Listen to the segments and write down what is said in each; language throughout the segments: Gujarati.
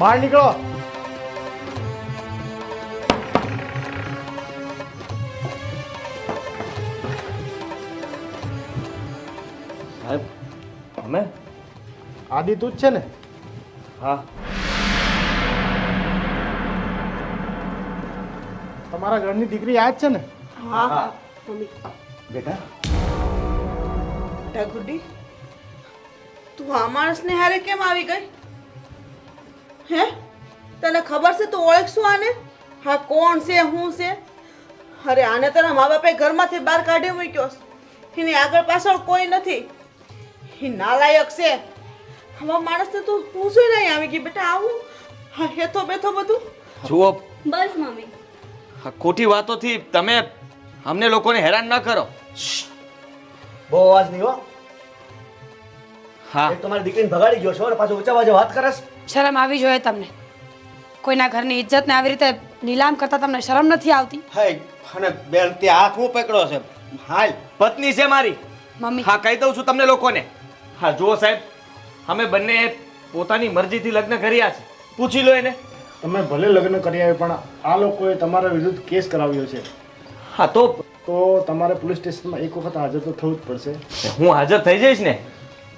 બહાર નીકળો. સાહેબ અમે? આદિ તું જ છે ને? હા. તમારા ઘરની દીકરી આ જ છે ને? હા હા બેટા? બેટા તું આ માણસને હારે કેમ આવી ગઈ? હે? તને ખબર છે તું ઓળખશું આને? હા કોણ છે હું છે? અરે આને તારા મા બાપે ઘરમાંથી બહાર કાઢી મૂક્યો છે. એની આગળ પાછળ કોઈ નથી. એ નાલાયક છે. આવા માણસને તું હું શું નહીં આવી ગઈ બેટા આવું? હા હેથો બેથો બધું. જુઓ. બસ મમ્મી. આ ખોટી વાતોથી તમે અમને લોકોને હેરાન ન કરો. બહુ અવાજ નહીં હો. હા. તમારી દીકરીને ભગાડી ગયો છો અને પાછો ઊંચા વાત કરે છે. શરમ આવી જોઈએ તમને. કોઈના ઘરની ઇજ્જતને આવી રીતે નીલામ કરતા તમને શરમ નથી આવતી? હે અને બેન તે હાથ હું પકડ્યો છે? હાલ. પત્ની છે મારી. મમ્મી. હા કહી દઉં છું તમને લોકોને. હા જુઓ સાહેબ અમે બંને પોતાની મરજીથી લગ્ન કર્યા છે. પૂછી લો એને. તમે ભલે લગ્ન કરી આવે પણ આ લોકોએ તમારા વિરુદ્ધ કેસ કરાવ્યો છે. હા તો તો તમારે પોલીસ સ્ટેશનમાં એક વખત હાજર તો થવું જ પડશે. હું હાજર થઈ જઈશ ને?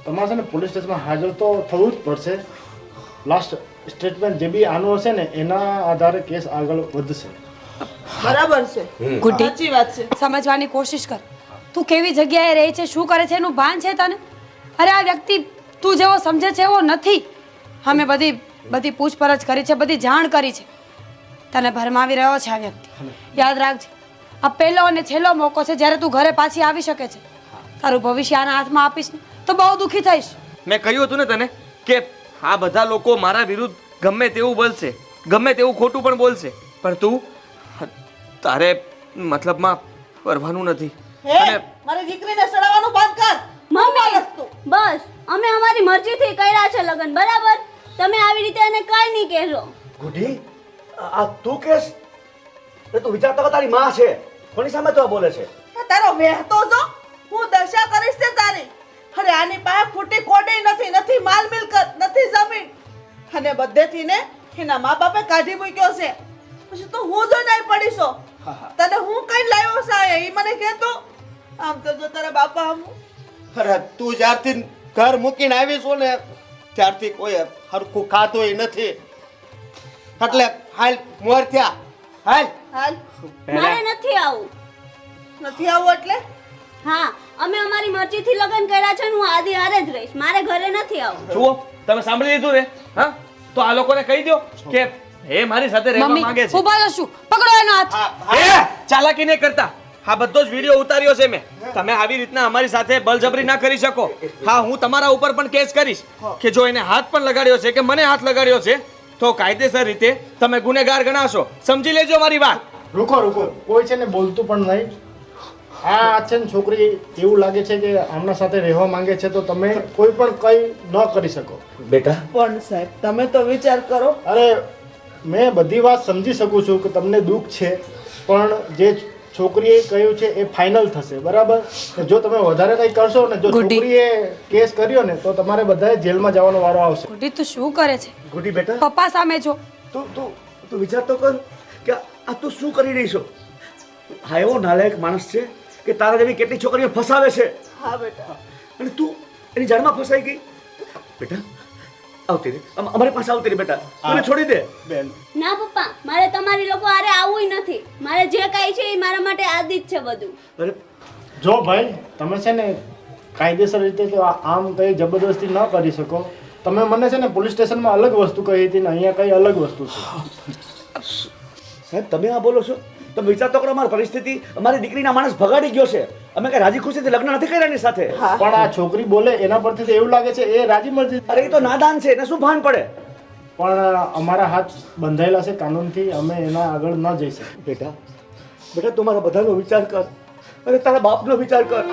તમારે છે ને પોલીસ સ્ટેશનમાં હાજર તો થવું જ પડશે. લાસ્ટ સ્ટેટમેન્ટ જે બી આનું હશે ને એના આધારે કેસ આગળ વધશે. બરાબર છે. સાચી વાત છે. સમજવાની કોશિશ કર. તું કેવી જગ્યાએ રહે છે શું કરે છે એનું ભાન છે તને? અરે આ વ્યક્તિ તું જેવો સમજે છે એવો નથી. અમે બધી બધી પૂછપરછ કરી છે બધી જાણ કરી છે. તને ભરમાવી રહ્યો છે આ વ્યક્તિ. યાદ રાખજે. આ પહેલો અને છેલ્લો મોકો છે જ્યારે તું ઘરે પાછી આવી શકે છે. તારું ભવિષ્ય આના હાથમાં આપીશ ને તો બહુ દુઃખી થઈશ. મેં કહ્યું હતું ને તને કે આ બધા લોકો મારા વિરુદ્ધ ગમે તેવું બોલશે. ગમે તેવું ખોટું પણ બોલશે. પણ તું તારે મતલબમાં પરવાનું નથી. મારી દીકરીને સડાવવાનું બંધ કર. મમ્મી બસ. અમે અમારી મરજીથી કર્યા છે લગ્ન બરાબર? તમે આવી રીતે એને કાઈ નહીં કહેજો ગુઢી આ તું કેસ? એ તું વિચારતા કે તારી માં છે. કોની સામે તો બોલે છે? તારો વહેતો જો હું દશા કરીશ તે તારી. અરે આની પાસે ફૂટી કોડી નથી નથી માલ મિલકત નથી જમીન. અને બધેથી ને એના મા બાપે કાઢી મૂક્યો છે. પછી તો હું જો નહીં પડીશો? તને હું કઈ લાવ્યો છે એ મને કહેતો. આમ તો જો તારા બાપા આમ. અરે તું જ્યારથી ઘર મૂકીને આવી છો ને ત્યારથી કોઈ હરખું ખાધું નથી. એટલે હાલ મોર થયા. હાલ. હાલ. મારે નથી આવું. નથી આવું એટલે? હા. અમે અમારી મરજીથી લગ્ન કર્યા છે હું આદિ હારે જ રહીશ. મારે ઘરે નથી આવું. જુઓ તમે સાંભળી લીધું ને? હા? તો આ લોકોને કહી દો કે એ મારી સાથે રહેવા માંગે છે. ઊભા રહો પકડો એનો હાથ. એ ચાલાકી નહીં કરતા. હા બધો જ વીડિયો ઉતાર્યો છે મેં. તમે આવી રીતના અમારી સાથે બળજબરી ના કરી શકો. હા હું તમારા ઉપર પણ કેસ કરીશ કે જો એને હાથ પણ લગાડ્યો છે કે મને હાથ લગાડ્યો છે તો કાયદેસર રીતે તમે ગુનેગાર ગણાશો. સમજી લેજો મારી વાત. રૂકો રૂકો. કોઈ છે ને બોલતું પણ નહીં. આ છે ને છોકરી એવું લાગે છે કે આમના સાથે રહેવા માંગે છે તો તમે કોઈ પણ કંઈ ન કરી શકો. બેટા? પણ સાહેબ તમે તો વિચાર કરો. અરે મેં બધી વાત સમજી શકું છું કે તમને દુઃખ છે પણ જે છોકરીએ કહ્યું છે એ ફાઇનલ થશે બરાબર? જો તમે વધારે કંઈ કરશો ને જો છોકરીએ કેસ કર્યો ને તો તમારે બધાએ જેલમાં જવાનો વારો આવશે. ગુડી તું શું કરે છે? ગુડી બેટા? પપ્પા સામે જો. તું તું તું વિચાર તો કર કે આ તું શું કરી રહી છો? હા એવો નાલાયક માણસ છે કે તારા જેવી કેટલી છોકરીઓ ફસાવે છે. હા બેટા. અને તું એની જાળમાં ફસાઈ ગઈ? બેટા આવતી રે અમ- અમારી પાસે આવતી રે બેટા. મને છોડી દે. બેન. ના પપ્પા. મારે તમારી લોકો આરે આવવું નથી. મારે જે કાંઈ છે એ મારા માટે આદિત છે બધું. અરે. જો ભાઈ તમે છે ને કાયદેસર રીતે આ- આમ કંઈ જબરદસ્તી ન કરી શકો. તમે મને છે ને પોલીસ સ્ટેશનમાં અલગ વસ્તુ કહી હતી ને અહીંયા કઈ અલગ વસ્તુ છે. સાહેબ તમે આ બોલો છો? તમે વિચાર તો કરો અમારી પરિસ્થિતિ અમારી દીકરીના માણસ ભગાડી ગયો છે. અમે કઈ રાજી ખુશીથી લગ્ન નથી કર્યા એની સાથે? પણ આ છોકરી બોલે એના પરથી તો એવું લાગે છે એ રાજી મરજી. અરે એ તો નાદાન છે એને શું ભાન પડે? પણ અમારા હાથ બંધાયેલા છે કાનૂનથી અમે એના આગળ ન જઈ શકીએ. બેટા બેટા તું મારા બધાનો વિચાર કર. અને તારા બાપનો વિચાર કર.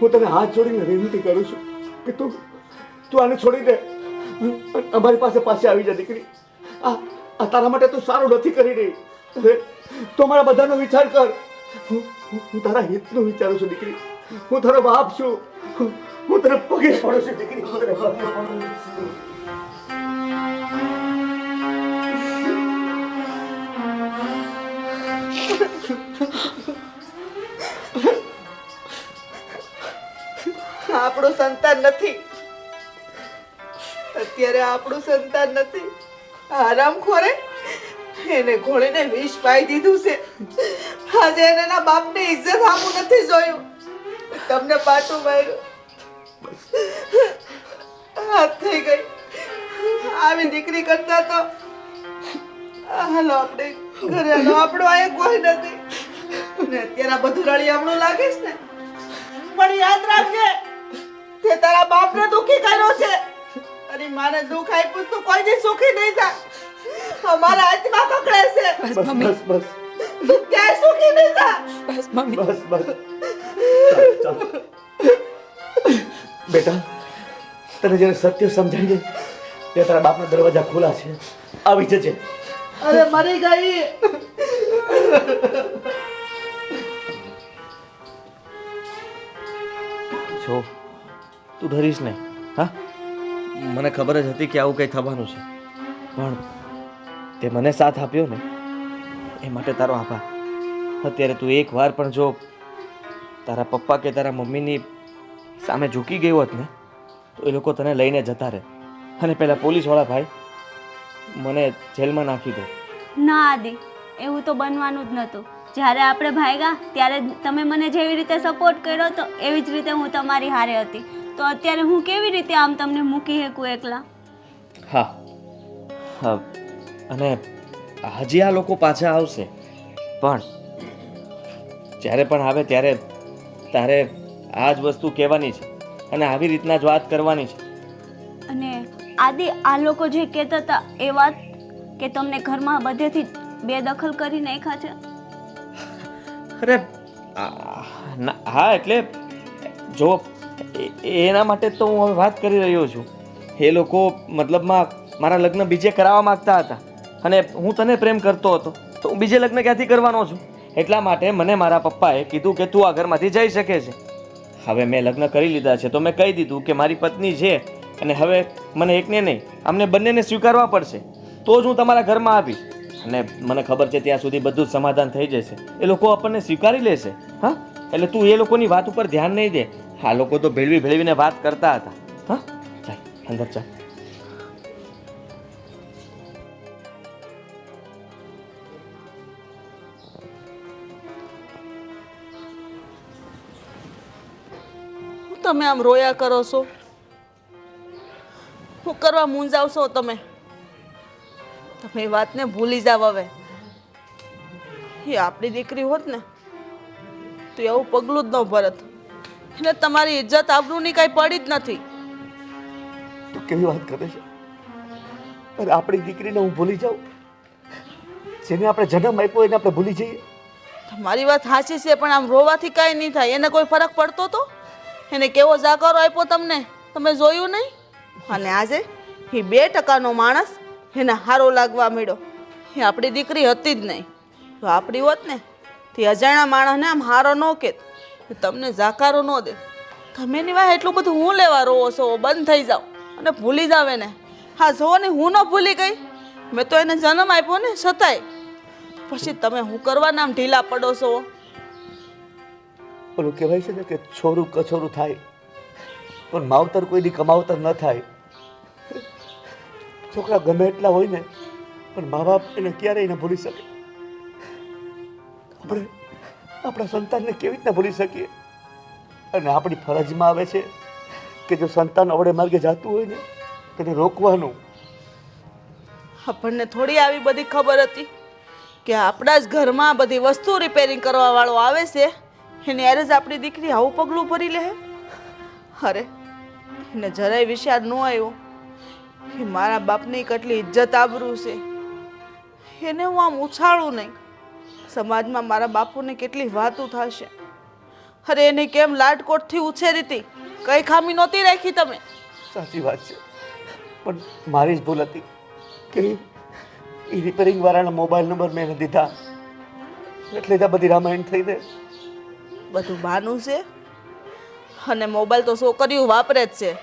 હું તને હાથ જોડીને વિનંતી કરું છું કે તું તું આને છોડી દે. અમારી પાસે પાછી આવી જા દીકરી. આ તારા માટે તું સારું નથી કરી રહી. તો અમારા બધાનો વિચાર કર. હું તારા હિતનો વિચારું છું દીકરી. હું તારો બાપ છું. હું- તને પગે પડું છું દીકરી. આપણું સંતાન નથી. અત્યારે આપણું સંતાન નથી. આરામ ખોરે. એને ઘોડીને વિષ પાઈ દીધું છે. આજે એને એના બાપને ઇજ્જત આપું નથી જોયું. તમને પાટું માર્યું હાથ થઈ ગઈ. આવી દીકરી કરતા તો, હાલો આપણે ઘરે, હાલો, આપણો આ કોઈ નથી. ને અત્યારે આ બધું રળિયામણું લાગે છે ને. પણ યાદ રાખજે, તે તારા બાપને દુખી કર્યો છે. તારી માને દુખ આપ્યું તો કોઈ દી સુખી નહીં થાય. અમારા હાથમાં પકડે છે. બસ બસ બસ તું ક્યાંય સુખી નહીં થા બસ મમ્મી. બસ બસ. ચાલ, ચાલ. બેટા તને જેને સત્ય સમજાઈ ને તે તારા બાપના દરવાજા ખુલ્લા છે. આવી જજે. અરે મરી ગઈ. જો તું ડરીશ નહીં હા? મને ખબર જ હતી કે આવું કંઈ થવાનું છે. પણ તે મને સાથ આપ્યો ને, એ માટે તારો આભાર. અત્યારે તું એકવાર પણ જો તારા પપ્પા કે તારા મમ્મીની સામે ઝૂકી ગયો હોત ને, તો એ લોકો તને લઈને જતા રહે. અને પેલા પોલીસવાળા ભાઈ મને જેલમાં નાખી દે. ના આદિ, એવું તો બનવાનું જ નહોતું. જ્યારે આપણે ભાગ્યા ત્યારે તમે મને જેવી રીતે સપોર્ટ કર્યો તો એવી જ રીતે હું તમારી હારે હતી. તો અત્યારે હું કેવી રીતે આમ તમને મૂકી શકું એકલા? હા. હા. અને હજી આ લોકો પાછા આવશે. પણ જ્યારે પણ આવે ત્યારે તારે આ જ વસ્તુ કહેવાની છે અને આવી રીતના જ વાત કરવાની છે. અને આદિ આ લોકો જે કહેતા હતા એ વાત કે તમને ઘરમાં બધેથી બેદખલ કરી નાખ્યા છે? અરે હા એટલે જો એના માટે તો હું હવે વાત કરી રહ્યો છું. એ લોકો મતલબમાં મારા લગ્ન બીજે કરાવવા માંગતા હતા અને હું તને પ્રેમ કરતો હતો, તો હું બીજે લગ્ન ક્યાંથી કરવાનો છું? એટલા માટે મને મારા પપ્પાએ કીધું કે તું આ ઘરમાંથી જઈ શકે છે. હવે મેં લગ્ન કરી લીધા છે તો મેં કહી દીધું કે મારી પત્ની છે અને હવે મને એકને નહીં અમને બંનેને સ્વીકારવા પડશે. તો જ હું તમારા ઘરમાં આવીશ. અને મને ખબર છે ત્યાં સુધી બધું જ સમાધાન થઈ જશે. એ લોકો આપણને સ્વીકારી લેશે. હા? એટલે તું એ લોકોની વાત ઉપર ધ્યાન નહીં દે. આ લોકો તો ભેળવી ભેળવીને વાત કરતા હતા. હા, ચાલ, અંદર ચાલ. તમે આમ રોયા કરો છો? શું કરવા મૂંઝાવશો તમે? તમે વાતને ભૂલી જાવ હવે. એ આપણી દીકરી હોત ને, તો એવું પગલું જ ન ભરત. એટલે તમારી ઇજ્જત આબરૂની કાંઈ પડી જ નથી. તું કેવી વાત કરે છે? અરે આપણી દીકરીને હું ભૂલી જાઉં. જેને આપણે જન્મ આપ્યો એને આપણે ભૂલી જઈએ. તમારી વાત સાચી છે પણ આમ રોવાથી કાંઈ નહીં થાય. એને કોઈ ફરક પડતો તો? એને કેવો જાકારો આપ્યો તમને? તમે જોયું નહીં? અને આજે એ બે ટકાનો માણસ એને હારો લાગવા મળ્યો એ આપણી દીકરી હતી જ નહીં. તો આપણી હોત ને તે અજાણ્યા માણસને આમ હારો ન કેત. તમને જાકારો ન દે. તમે એની વાહ એટલું બધું હું લેવા રોવો છો? બંધ થઈ જાઓ. અને ભૂલી જાવ એને. હા જોવો ને હું ન ભૂલી ગઈ, મેં તો એને જન્મ આપ્યો ને છતાંય. પછી તમે હું કરવા નામ ઢીલા પડો છો? ઓલું કહેવાય છે ને કે છોરું કછોરું થાય, પણ માવતર કોઈ દી કમાવતર ન થાય. છોકરા ગમે એટલા હોય ને, પણ મા બાપ એને ક્યારેય ન ભૂલી શકે. આપણે આપણા સંતાનને કેવી રીતના ભૂલી શકીએ? અને આપણી ફરજમાં આવે છે કે જો સંતાન અવળે માર્ગે જતું હોય ને તેને રોકવાનું. આપણને થોડી આવી બધી ખબર હતી કે આપણા જ ઘરમાં બધી વસ્તુ રિપેરિંગ કરવા વાળો આવે છે. એને યારે જ આપણી દીકરી આવું પગલું ભરી લે અરે, એને જરાય વિચાર ન આવ્યો કે મારા બાપની કેટલી ઇજ્જત આબરૂ છે. એને હું આમ ઉછાળું નહીં. સમાજમાં મારા બાપુને કેટલી વાતો થશે? અરે એને કેમ લાડકોટથી ઉછેરી હતી? કઈ ખામી નહોતી રાખી તમે? સાચી વાત છે. પણ મારી જ ભૂલ હતી કે એ રિપેરિંગ વાળાના મોબાઈલ નંબર મેં દીધા એટલે તો આ બધી રામાયણ થઈ ગઈ. બધું બાનું છે? અને મોબાઈલ તો છોકરીઓ વાપરે જ છે.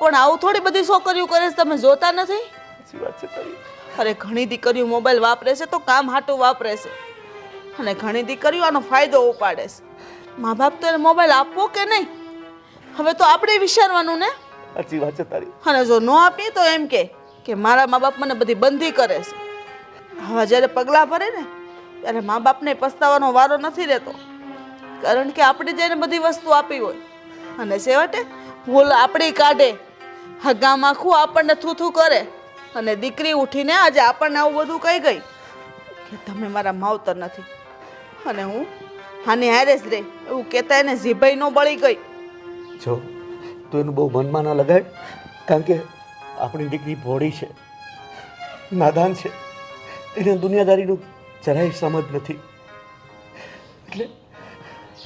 પણ આવું થોડી બધી છોકરીઓ કરે છે તમે જોતા નથી? સાચી વાત છે તારી. અરે ઘણી દીકરીઓ મોબાઈલ વાપરે છે તો કામ હાટું વાપરે છે. અને ઘણી દીકરીઓ આનો ફાયદો ઉપાડે છે. મા બાપ તો એને મોબાઈલ આપવો કે નહીં? હવે તો આપણે વિચારવાનું ને? સાચી વાત છે તારી. અને જો ન આપીએ તો એમ કે કે મારા મા બાપ મને બધી બંધી કરે છે. હવે જ્યારે પગલાં ભરે ને ત્યારે મા બાપને પસ્તાવાનો વારો નથી રહેતો. કારણ કે આપણે જેને બધી વસ્તુ આપી હોય અને છેવટે ભૂલ આપણી કાઢે. હા ગામ આખું આપણને થૂથું કરે અને દીકરી ઉઠીને આજે આપણને આવું બધું કહી ગઈ કે તમે મારા માવતર નથી. અને હું હાને હારે જ રે એવું કહેતા એને જીભાઈ નો બળી ગઈ. જો તું એનું બહુ મનમાં ના લગાડ કારણ કે આપણી દીકરી ભોળી છે નાદાન છે. એને દુનિયાદારીનું જરાય સમજ નથી. એટલે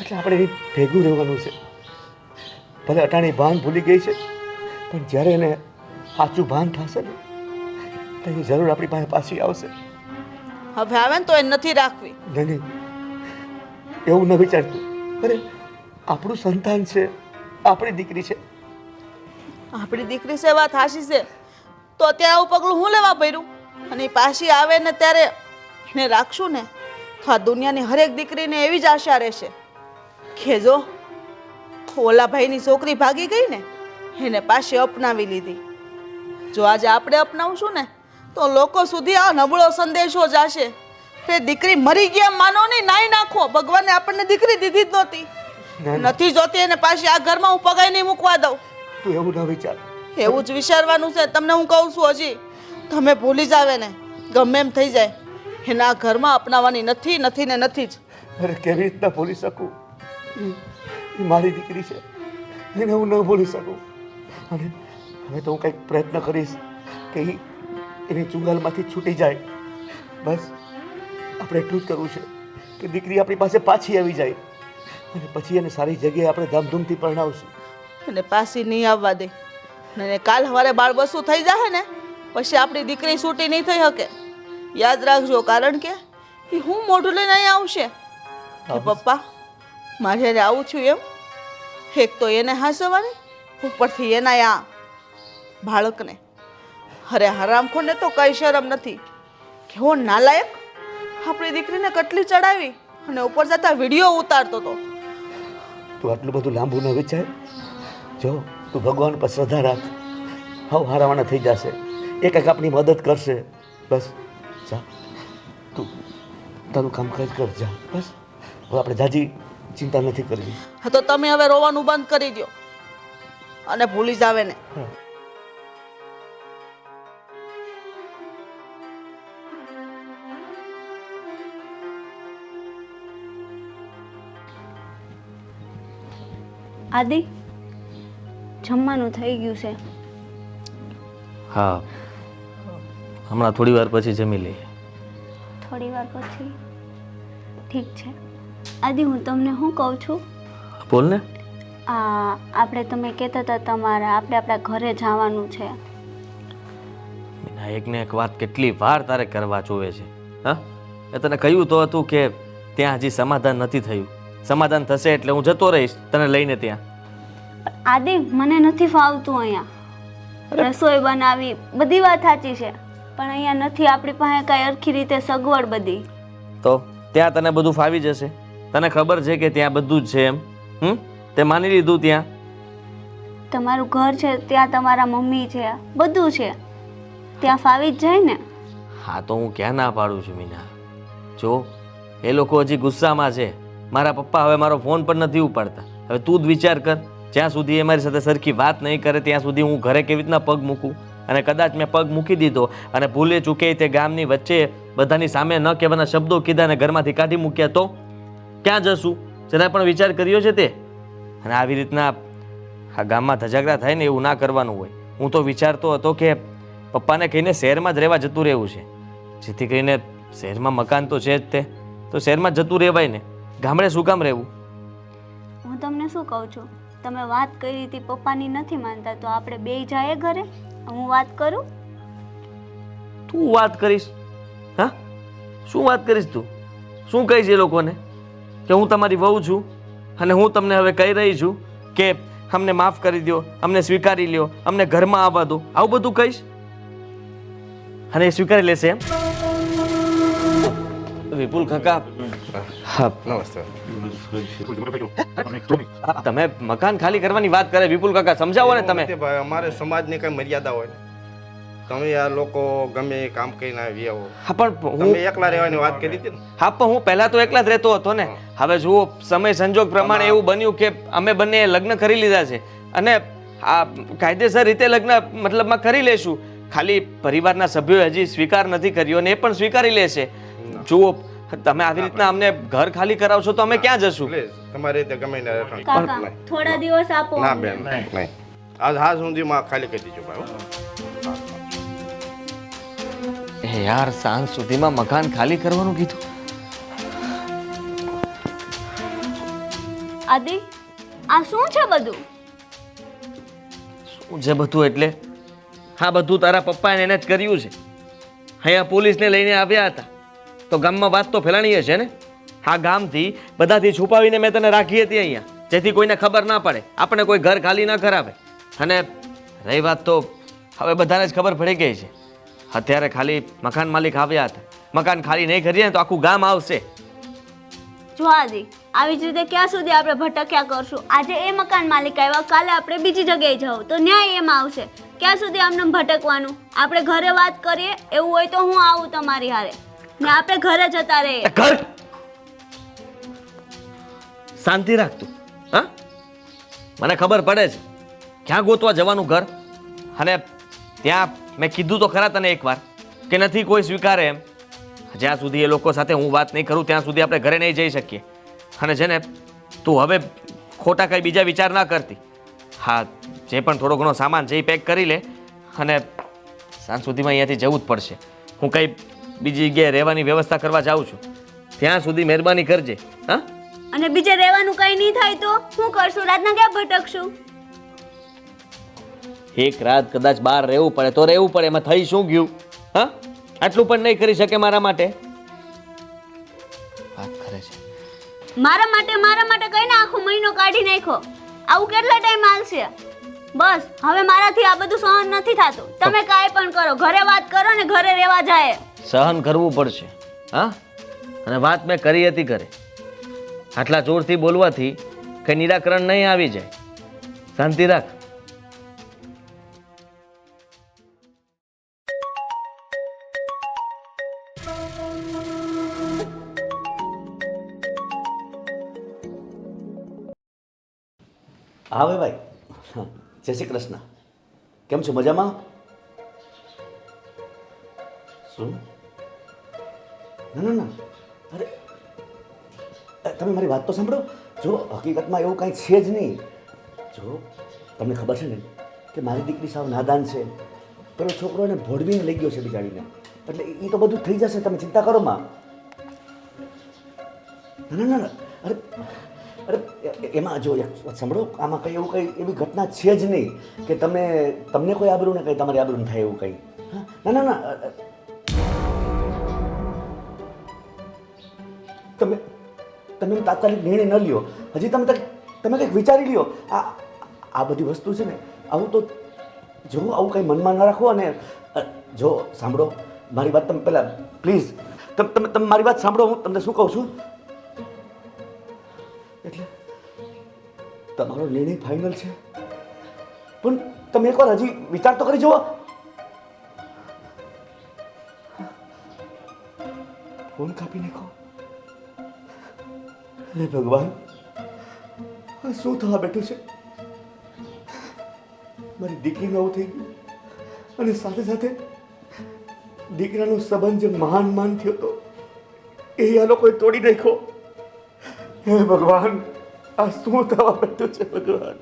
એટલે આપણે એની ભેગું રહેવાનું છે. ભલે અટાણી ભાન ભૂલી ગઈ છે પણ જ્યારે એને સાચું ભાન થશે ને તો એ જરૂર આપણી પાસે પાછી આવશે. હવે આવે ને તો એ નથી રાખવી. નહીં નહીં. એવું ન વિચારતું. અરે, આપણું સંતાન છે, આપણી દીકરી છે. આપણી દીકરી છે વાત થાશી છે. તો અત્યારે આવું પગલું હું લેવા પડ્યું અને પાછી આવે ને ત્યારે એને રાખશું ને, તો આ દુનિયાની હરેક દીકરીને એવી જ આશા રહેશે. કે જો, ઓલા છોકરી ભાગી ગઈ ને, એને પાછી અપનાવી લીધી. જો આજે આપણે અપનાવશું ને, તો લોકો સુધી આ નબળો સંદેશો જશે. કે દીકરી મરી ગયા માનો ને નાઈ નાખો. ભગવાને આપણને દીકરી દીધી જ નહોતી. નથી જોતી એને પાછી આ ઘરમાં હું પગાઈ નહીં મૂકવા દઉં. તું એવું ન વિચાર. એવું જ વિચારવાનું છે. તમને હું કહું છું હજી તમે ભૂલી જાવે ને ગમે એમ થઈ જાય. એના ઘરમાં અપનાવવાની નથી નથી ને નથી જ. અરે કેવી રીતના ભૂલી શકું? એ- એ મારી દીકરી છે. એને હું ન ભૂલી શકું. અને હવે તો હું કંઈક પ્રયત્ન કરીશ કે એ એની ચુંગાલમાંથી છૂટી જાય. બસ. આપણે એટલું જ કરવું છે કે દીકરી આપણી પાસે પાછી આવી જાય અને પછી એને સારી જગ્યાએ આપણે ધામધૂમથી પરણાવશું. અને પાછી નહીં આવવા દે. અને કાલ સવારે બાળ બસું થઈ જાય ને પછી આપણી દીકરી છૂટી નહીં થઈ શકે યાદ રાખજો કારણ કે એ હું મોઢું લઈને અહીં આવશે. કે પપ્પા મારે આવું છું એમ એક તો એને હાંસવાની ઉપરથી એના આ બાળકને. અરે હરામખોને તો કઈ શરમ નથી. કેવો નાલાયક આપણી દીકરીને કટલી ચડાવી અને ઉપર જતા વીડિયો ઉતારતો હતો તું આટલું બધું લાંબુ ન વિચાર. જો તું ભગવાન પર શ્રદ્ધા રાખ. હવ હારાવાના થઈ જશે. એ કંઈક આપણી મદદ કરશે. બસ જા. તું તારું કામકાજ કર જા. બસ. હવે આપણે જાજી ચિંતા નથી કરવી. હા તો તમે હવે રોવાનું બંધ કરી દો અને ભૂલી જાવે ને આદિ જમવાનું થઈ ગયું છે. હા. હમણાં થોડી વાર પછી જમી લઈએ. થોડી વાર પછી? ઠીક છે. આદિ હું તમને શું કહું છું? બોલ ને. આ આપણે તમે કહેતા હતા તમારા આપણે આપણા ઘરે જવાનું છે. મીના એકને એક વાત કેટલી વાર તારે કરવા જોવે છે હા? એ તને કહ્યું તો હતું કે ત્યાં હજી સમાધાન નથી થયું. સમાધાન થશે એટલે હું જતો રહીશ તને લઈને ત્યાં. આદિ મને નથી ફાવતું અહીંયા. રસોઈ બનાવી બધી વાત સાચી છે પણ અહીંયા નથી આપણી પાસે કાંઈ અરખી રીતે સગવડ બધી. તો ત્યાં તને બધું ફાવી જશે? તને ખબર છે કે ત્યાં બધું જ છે એમ? હમ? તે માની લીધું ત્યાં? તમારું ઘર છે ત્યાં તમારા મમ્મી છે બધું છે. ત્યાં ફાવી જ જાય ને? હા તો હું ક્યાં ના પાડું છું મીના? જો એ લોકો હજી ગુસ્સામાં છે. મારા પપ્પા હવે મારો ફોન પણ નથી ઉપાડતા. હવે તું જ વિચાર કર. જ્યાં સુધી એ મારી સાથે સરખી વાત નહીં કરે, ત્યાં સુધી હું ઘરે કેવી રીતના પગ મૂકું? અને કદાચ મેં પગ મૂકી દીધો અને ભૂલે ચૂકે તે ગામની વચ્ચે બધાની સામે ન કહેવાના શબ્દો કીધા અને ઘરમાંથી કાઢી મૂક્યા, તો ક્યાં જશું? જરા પણ વિચાર કર્યો છે તે? અને આવી રીતના આ ગામમાં ધજાગરા થાય ને એવું ના કરવાનું હોય. હું તો વિચારતો હતો કે પપ્પાને કહીને શહેરમાં જ રહેવા જતું રહેવું છે. જેથી કરીને શહેરમાં મકાન તો છે જ તે. તો શહેરમાં જતું રહેવાય ને. ગામડે શું કામ રહેવું? હું તમને શું કહું છું? તમે વાત કરી હતી પપ્પાની નથી માનતા, તો આપણે બે જઈએ ઘરે? હું વાત કરું? તું વાત કરીશ, હા? શું વાત કરીશ તું? શું કહીશ એ લોકોને? કે હું તમારી વહુ છું અને હું તમને હવે કહી રહી છું કે અમને માફ કરી દો અમને સ્વીકારી લ્યો, અમને ઘરમાં આવવા દો. આવું બધું કહીશ? અને એ સ્વીકારી લેશે એમ? વિપુલ હા નમસ્તે. તમે મકાન ખાલી કરવાની વાત કરે વિપુલ કાકા સમજાવો ને તમે. ભાઈ અમારે સમાજની કઈ મર્યાદા હોય તમે આ લોકો ગમે કામ કરીને આવી આવો હા પણ હું એકલા રહેવાની વાત કરી હતી હા પણ હું પહેલા તો એકલા જ રહેતો હતો ને. હવે જુઓ સમય સંજોગ પ્રમાણે એવું બન્યું કે અમે બંને લગ્ન કરી લીધા છે. અને આ કાયદેસર રીતે લગ્ન મતલબમાં કરી લેશું. ખાલી પરિવારના સભ્યોએ હજી સ્વીકાર નથી કર્યો અને એ પણ સ્વીકારી લેશે. જુઓ તમે આવી રીતના અમને ઘર ખાલી કરાવશો તો અમે ક્યાં જશું? તમારે તમારી રીતે ગમે ને કાકા થોડા દિવસ આપો ના બેન નહીં. આજ હા સુધી માં ખાલી કરી દીજો ભાઈ હે. એ યાર સાંજ સુધીમાં મકાન ખાલી કરવાનું કીધું. આદિ આ શું છે બધું? શું છે બધું એટલે? હા બધું તારા પપ્પાએ એને જ કર્યું છે. અહીંયા પોલીસને લઈને આવ્યા હતા. તો ગામમાં વાત તો ફેલાણી હશે ને? હા, ગામથી બધાથી છુપાવીને મેં તને રાખી હતી અહીંયા. જેથી કોઈને ખબર ના પડે. આપણે કોઈ ઘર ખાલી ન કરાવે. અને રહી વાત તો હવે બધાને જ ખબર પડી ગઈ છે. અત્યારે ખાલી મકાન માલિક આવ્યા હતા. મકાન ખાલી નહીં કરીએ તો આખું ગામ આવશે. જો આદિ, આવી જ રીતે ક્યાં સુધી આપણે ભટક્યા કરશું? આજે એ મકાન માલિક આવ્યા, કાલે આપણે બીજી જગ્યાએ જાવ તો ન્યાય એમ આવશે. ક્યાં સુધી આમને ભટકવાનું? આપણે ઘરે વાત કરીએ, એવું હોય તો હું આવું તમારી હારે. ને આપણે ઘરે જતા રહીએ ઘર? શાંતિ રાખતું હા? મને ખબર પડે છે ક્યાં ગોતવા જવાનું ઘર. અને ત્યાં મેં કીધું તો ખરા તને એકવાર કે નથી કોઈ સ્વીકારે એમ. જ્યાં સુધી એ લોકો સાથે હું વાત નહીં કરું, ત્યાં સુધી આપણે ઘરે નહીં જઈ શકીએ. અને છે ને તું હવે ખોટા કંઈ બીજા વિચાર ના કરતી, હા, જે પણ થોડો ઘણો સામાન છે એ પેક કરી લે. અને સાંજ સુધીમાં અહીંયાથી જવું જ પડશે. હું કંઈ બીજી જગ્યાએ રહેવાની વ્યવસ્થા કરવા જાઉં છું. ત્યાં સુધી મહેરબાની કરજે હા? અને બીજે રહેવાનું કઈ નહીં થાય તો શું કરશું? રાતના ક્યાં ભટકશું? એક રાત કદાચ બહાર રહેવું પડે તો રહેવું પડે એમાં થઈ શું ગયું? હા? આટલું પણ નહીં કરી શકે મારા માટે? વાત કરે છે. મારા માટે મારા માટે કઈ ને આખો મહિનો કાઢી નાખો આવું કેટલા ટાઈમ હાલશે? બસ હવે મારાથી આ બધું સહન નથી થતું. તમે કાંઈ પણ કરો ઘરે વાત કરો ને ઘરે રહેવા જાય. સહન કરવું પડશે, હા? અને વાત મેં કરી હતી ઘરે. આટલા જોરથી બોલવાથી કંઈ નિરાકરણ નહીં આવી જાય. શાંતિ રાખ. હવે ભાઈ. જય શ્રી કૃષ્ણ. કેમ છો? મજામાં? શું? ના ના ના. અરે તમે મારી વાત તો સાંભળો. જો, હકીકતમાં એવું કાંઈ છે જ નહીં. જો, તમને ખબર છે ને કે મારી દીકરી સાવ નાદાન છે. પેલો છોકરો એને ભોળવીને લઈ ગયો છે બિચારીને. એટલે એ તો બધું થઈ જશે, તમે ચિંતા કરો માં. ના ના ના અરે અરે, એમાં જો સાંભળો. આમાં કંઈ એવું કંઈ એવી ઘટના છે જ નહીં કે તમે, તમને કોઈ આબરૂ ને કંઈ તમારી આબરૂ થાય એવું કંઈ. હા? ના ના ના તમે તાત્કાલિક નિર્ણય ન લ્યો. હજી તમે તમે કંઈક વિચારી લ્યો. આ આ બધી વસ્તુ છે ને, આવું તો જો આવું કંઈ મનમાં ન રાખો અને જો, સાંભળો, મારી વાત તમે પહેલાં, પ્લીઝ, તમે તમે તમે મારી વાત સાંભળો, હું તમને શું કહું છું? એટલે તમારો નિર્ણય ફાઇનલ છે. પણ તમે એકવાર હજી વિચાર તો કરી જુઓ. ફોન કાપી નાખો. હે ભગવાન, આ શું થવા બેઠું છે? મારી દીકરીનું આવું થઈ ગયું અને સાથે સાથે દીકરાનો સંબંધ જે મહાન માન થયો હતો, એ આ લોકોએ તોડી નાખ્યો. હે ભગવાન, આ શું થવા બેઠું છે ભગવાન?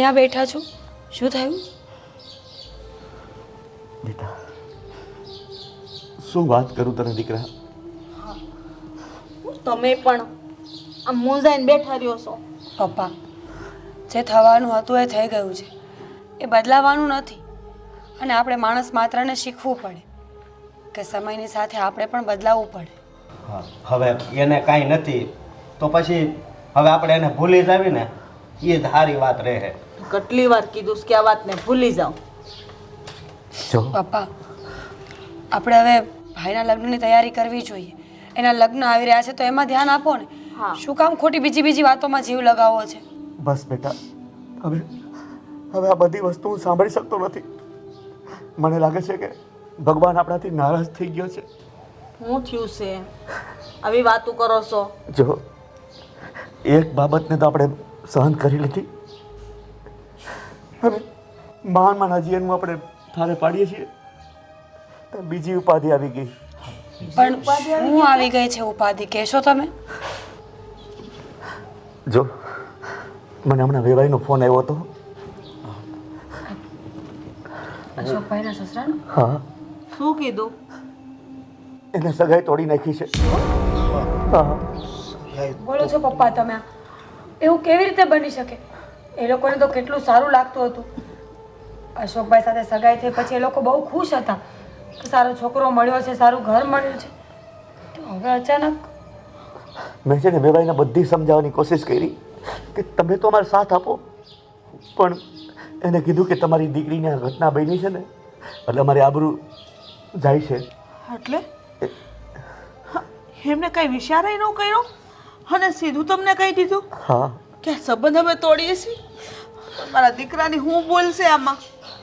અહીંયા બેઠા છો? શું થયું? દીતા શું વાત કરું તને દીકરા? તમે પણ આમ મૂંઝાઈને બેઠા રહ્યો છો પપ્પા. જે થવાનું હતું એ થઈ ગયું છે. એ બદલાવાનું નથી. અને આપણે માણસ માત્રને શીખવું પડે કે સમયની સાથે આપણે પણ બદલાવવું પડે. હા, હવે એને કાંઈ નથી તો પછી હવે આપણે એને ભૂલી જ ને એ જ સારી વાત રહે. કેટલી વાર કીધું કે આ વાતને ભૂલી જાઓ. જો. પપ્પા આપણે હવે ભાઈના લગ્નની તૈયારી કરવી જોઈએ. એના લગ્ન આવી રહ્યા છે તો એમાં ધ્યાન આપો ને. હા. શું કામ ખોટી બીજી બીજી વાતોમાં જીવ લગાવવો છે? બસ બેટા હવે હવે આ બધી વસ્તુ હું સાંભળી શકતો નથી. મને લાગે છે કે ભગવાન આપણાથી નારાજ થઈ ગયો છે. હું થયું છે? આવી વાતો કરો છો. જો એક બાબતને તો આપણે સહન કરી લીધી. હવે મહાન મહાન હજીયનનું આપણે થારે પાડીએ છીએ. તો બીજી ઉપાધિ આવી ગઈ. પણ શું આવી ગઈ છે ઉપાધિ? કહેશો તમે. જો મને હમણાં વેવાઈનો ફોન આવ્યો હતો. અશોકભાઈના સસરાનો? હા. શું કીધું? એને સગાઈ તોડી નાખી છે. હા. બોલો છો પપ્પા તમે એવું કેવી રીતે બની શકે? એ લોકોને તો કેટલું સારું લાગતું હતું. અશોકભાઈ સાથે સગાઈ થઈ પછી એ લોકો બહુ ખુશ હતા કે સારો છોકરો મળ્યો છે સારું ઘર મળ્યું છે. તો હવે અચાનક મેં છે ને વેવાઈને બધી સમજાવવાની કોશિશ કરી કે તમે તો અમારો સાથ આપો પણ એને કીધું કે તમારી દીકરીને આ ઘટના બની છે ને એટલે અમારી આબરૂ જાય છે. એટલે? હા, એમને કઈ વિચારે ન કર્યો? અને સીધું તમને કહી દીધું? હા. કે સંબંધ અમે તોડીએ છીએ? મારા દીકરાની હું ભૂલ છે આમાં?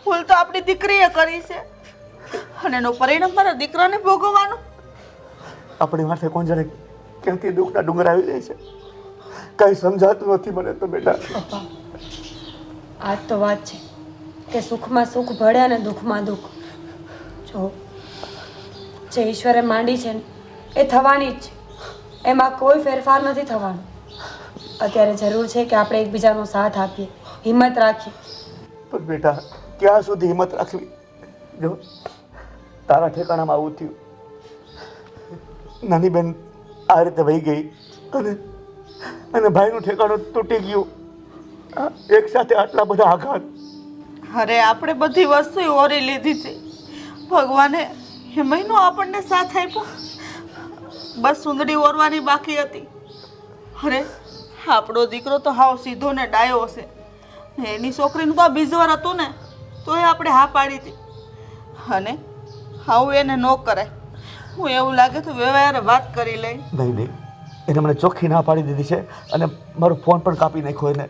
ભૂલ તો આપણી દીકરીએ કરી છે. અને એનો પરિણામ મારા દીકરાને ભોગવવાનું. આપણી માથે કોણ જાણે ક્યાંથી દુઃખના ડુંગર આવી જાય છે? કાંઈ સમજાતું નથી મને તો બેટા. પપ્પા આ તો વાત છે કે સુખમાં સુખ ભળે અને દુઃખમાં દુઃખ. જો જે ઈશ્વરે માંડી છે ને એ થવાની જ છે. એમાં કોઈ ફેરફાર નથી થવાનો. અત્યારે જરૂર છે કે આપણે એકબીજાનો સાથ આપીએ હિંમત રાખીએ. પણ બેટા ક્યાં સુધી હિંમત રાખવી? જો તારા ઠેકાણામાં આવું થયું. નાની બેન આ રીતે વહી ગઈ અને અને ભાઈનું ઠેકાણું તૂટી ગયું. એક સાથે આટલા બધા આઘાત. અરે આપણે બધી વસ્તુ ઓરી લીધી છે. ભગવાને એ મહિનો આપણને સાથ આપ્યો. બસ સુંદરી ઓરવાની બાકી હતી. અરે આપણો દીકરો તો હાવ સીધો ને ડાયો હશે. ને એની છોકરીનું તો આ બીજવાર હતું ને તો એ આપણે હા પાડી હતી. અને આવું એને ન કરાય. હું એવું લાગે તો વ્યવહારે વાત કરી લઈ. નહીં નહીં. એને મને ચોખ્ખી ના પાડી દીધી છે અને મારો ફોન પણ કાપી નાખ્યો એને.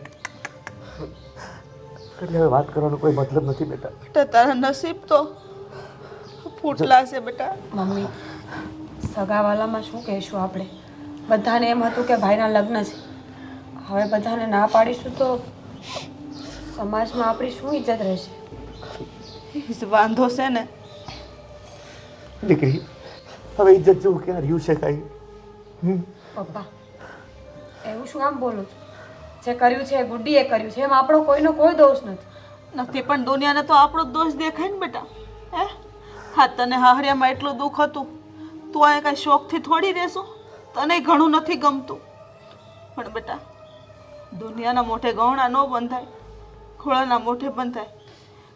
એટલે હવે વાત કરવાનો કોઈ મતલબ નથી બેટા. બેટા તારા નસીબ તો ફૂટલા છે બેટા. મમ્મી સગાવાલામાં શું કહીશું આપણે? બધાને એમ હતું કે ભાઈના લગ્ન છે. હવે બધાને ના પાડીશું તો સમાજમાં આપણી શું ઇજ્જત રહેશે? વાંધો છે ને. દીકરી હવે ઇજ્જત જેવું ક્યાં રહ્યું છે કાંઈ? હમ? પપ્પા એવું શું આમ બોલો છો? જે કર્યું છે એ ગુડ્ડીએ કર્યું છે એમ આપણો કોઈનો કોઈ દોષ નથી. નથી પણ દુનિયાને તો આપણો જ દોષ દેખાય ને બેટા. હે? હા તને હાહરિયામાં એટલું દુઃખ હતું. તું અહીંયા કાંઈ શોખથી થોડી રહેશો? તને ઘણું નથી ગમતું. પણ બેટા દુનિયાના મોઢે ગહણા ન બંધાય ખોળાના મોઢે બંધાય.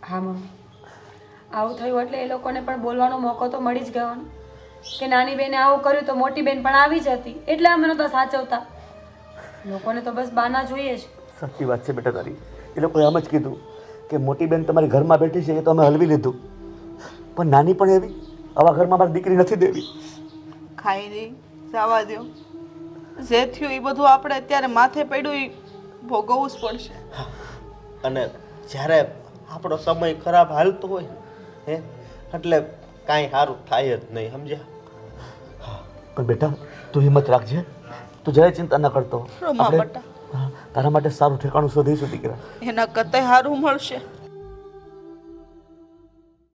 હા મમ્મી. આવું થયું એટલે એ લોકોને પણ બોલવાનો મોકો તો મળી જ ગયો ને કે નાની બેને આવું કર્યું તો મોટી બેન પણ આવી જ હતી એટલે અમે નહોતા સાચવતા. લોકોને તો બસ બાના જોઈએ છે. સાચી વાત છે બેટા તારી. એ લોકોએ એમ જ કીધું કે મોટી બેન તમારી ઘરમાં બેઠી છે એ તો અમે હલવી લીધું. પણ નાની પણ એવી આવા ઘરમાં મારી દીકરી નથી દેવી. ખાઈ નહીં જવા દો જે થયું એ બધું આપણે અત્યારે માથે પડ્યું એ ભોગવવું જ પડશે. અને જ્યારે આપણો સમય ખરાબ હાલતો હોય હે એટલે કાંઈ સારું થાય જ નહીં સમજ્યા? પણ બેટા તું હિંમત રાખજે. તું જરાય ચિંતા ન કરતો. તારા માટે સારું ઠેકાણું શોધીશું દીકરા. એના કતે સારું મળશે.